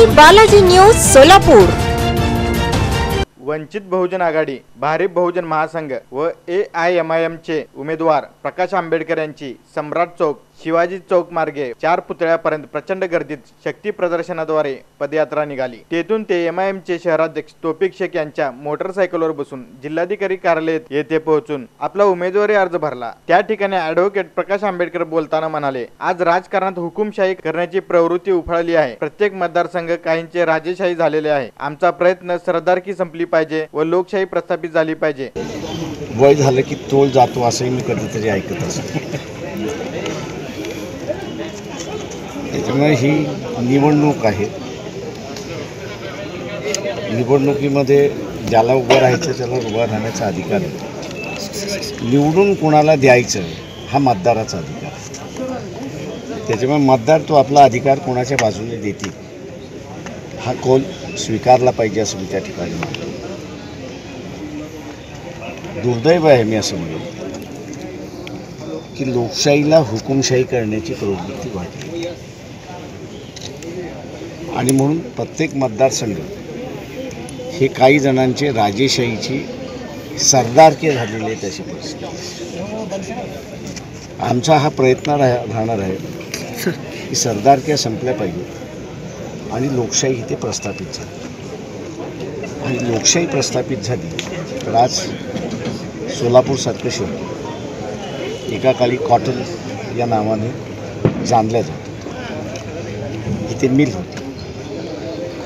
पाहण्यासाठी बालाजी न्यूज सोलापूर. वंचित बहुजन आघाडी भारिप बहुजन महासंघ व A I M I एमचे उमेदवार प्रकाश आंबेडकर यांची सम्राट चौक शिवाजी चौक मार्गे चार पुतळ्यापर्यंत प्रचंड गर्दीत शक्ती प्रदर्शनाद्वारे पदयात्रा निघाली. तेथून ते एम आय एमचे शहराध्यक्ष तोपिक शेख यांच्या मोटरसायकलवर बसून जिल्हाधिकारी कार्यालय येथे पोहोचून आपला उमेदवारी अर्ज भरला. त्या ठिकाणी ॲडव्होकेट प्रकाश आंबेडकर बोलताना म्हणाले आज राजकारणात हुकुमशाही करण्याची प्रवृत्ती उफाळली आहे. प्रत्येक मतदारसंघ काहींचे राजेशाही झालेले आहे. आमचा प्रयत्न सरदारकी संपली पाहिजे व लोकशाही प्रस्थापित झाली पाहिजे. वय झालं की तोल जातो असंही मी कधीतरी ऐकत असतो. त्याच्यामुळे ही निवडणूक आहे. निवडणुकीमध्ये ज्याला उभं राहायचं त्याला उभं राहण्याचा अधिकार आहे. निवडून कोणाला द्यायचं हा मतदाराचा अधिकार आहे. त्याच्यामुळे मतदार तो आपला अधिकार कोणाच्या बाजूने देतील हा कौल स्वीकारला पाहिजे असं मी त्या ठिकाणी म्हणतो. दुर्दैव आहे मी असं म्हणेन की लोकशाहीला हुकुमशाही करण्याची प्रवृत्ती वाढली. आणि म्हणून प्रत्येक मतदारसंघ हे काही जणांचे राजेशाहीची सरदारकी झालेली आहे त्याची परिस्थिती. आमचा हा प्रयत्न राह राहणार आहे की सरदारक्या संपल्या पाहिजेत आणि लोकशाही इथे प्रस्थापित झाली. आणि लोकशाही प्रस्थापित झाली तर आज सोलापूरसारखं शहर एका काळी कॉटन या नावाने जाणल्या जात. इथे मिल होती.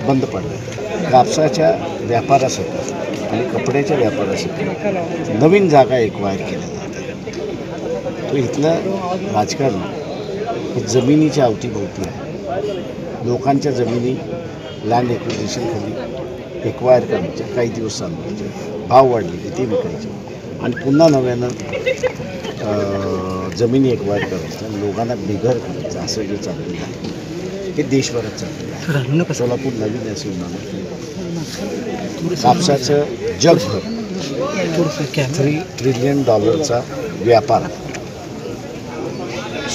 बंद पडलं. कापसाच्या व्यापारासाठी आणि कपड्याच्या व्यापारासाठी नवीन जागा एक्वायर केल्या जातात. तो इथलं राजकारण हे जमिनीच्या अवतीभोवती आहे. लोकांच्या जमिनी लँड एक्विजिशन खाली एक्वायर करायच्या काही दिवस चालवायचे भाव वाढले की ते विकायचे. आणि पुन्हा नव्यानं जमिनी एक्वायर करायचं लोकांना बिघर करायचं असं जे चाललेलं आहे. हे देशभरात आहे सोलापूर नवीन असं म्हणाले कापसाचं जगभर. थ्री ट्रिलियन डॉलरचा व्यापार.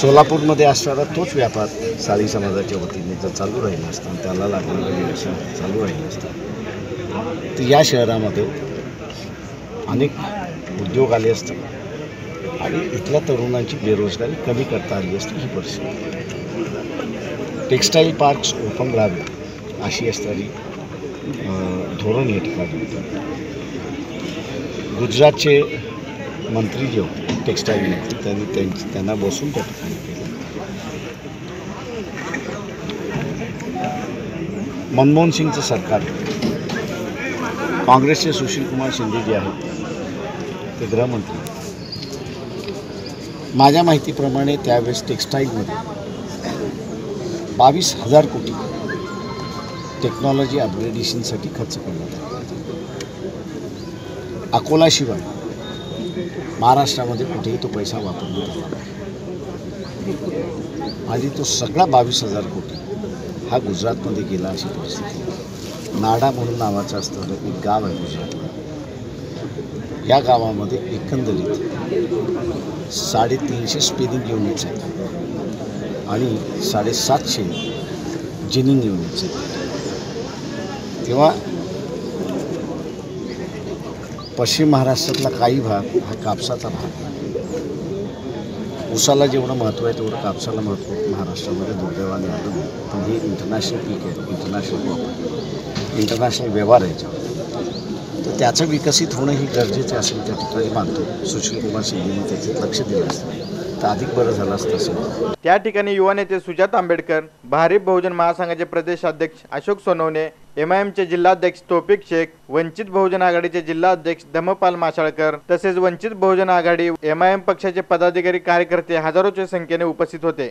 सोलापूरमध्ये असणारा तोच व्यापार साळी समाजाच्या वतीने जर चालू राहिला असता त्याला लागलेलं व्यवसाय चालू राहिलं असतं तर या शहरामध्ये अनेक उद्योग आले असते. आणि इथल्या तरुणांची बेरोजगारी कमी करता आली असती ही परिस्थिती. टेक्स्टाईल पार्क्स ओपन राहावे अशी असणारी धोरण या ठिकाणी होतं. गुजरातचे मंत्री जे होते टेक्स्टाईल मंत्री त्यांनी त्यांची त्यांना बसून त्या ठिकाणी केलं. मनमोहन सिंगचं सरकार. काँग्रेसचे सुशील कुमार शिंदे जे आहेत ते गृहमंत्री. माझ्या माहितीप्रमाणे त्यावेळेस टेक्स्टाईलमध्ये बावीस हजार कोटी टेक्नॉलॉजी अपग्रेडेशनसाठी खर्च करण्यात आला. अकोलाशिवाय महाराष्ट्रामध्ये कुठेही तो पैसा वापरण्यात आला नाही. आणि तो सगळा बावीस हजार कोटी हा गुजरातमध्ये गेला अशी परिस्थिती नाडा म्हणून नावाचं असणारं एक गाव आहे गुजरातला. या गावामध्ये एकंदरीत साडेतीनशे स्पिनिंग युनिट्स आहेत. आणि साडेसातशे जिनिंग युनिट्स आहेत. तेव्हा पश्चिम महाराष्ट्रातला काही भाग हा कापसाचा भाग उसाला जेवढं महत्त्व आहे तेवढं कापसाला महत्त्व महाराष्ट्रामध्ये दुर्दैवाने आलं पण हे इंटरनॅशनल पीक आहे. इंटरनॅशनल क्रॉप इंटरनॅशनल व्यवहार आहे तर त्याचं विकसित होणं ही गरजेचं असेल त्या ठिकाणी मानतो. सुशील कुमार शिंदेने त्याचे लक्ष दिलं असतं. तर अधिक बरं झालं असतं असं. त्या ठिकाणी युवा नेते सुजात आंबेडकर भारिप बहुजन महासंघाचे प्रदेशाध्यक्ष अशोक सोनवणे एम आय एमचे जिल्हाध्यक्ष तोपिक शेख वंचित बहुजन आघाडीचे जिल्हाध्यक्ष धमपाल माशाळकर तसेच Vanchit Bahujan Aghadi M I M पक्षाचे पदाधिकारी कार्यकर्ते हजारोच्या संख्येने उपस्थित होते.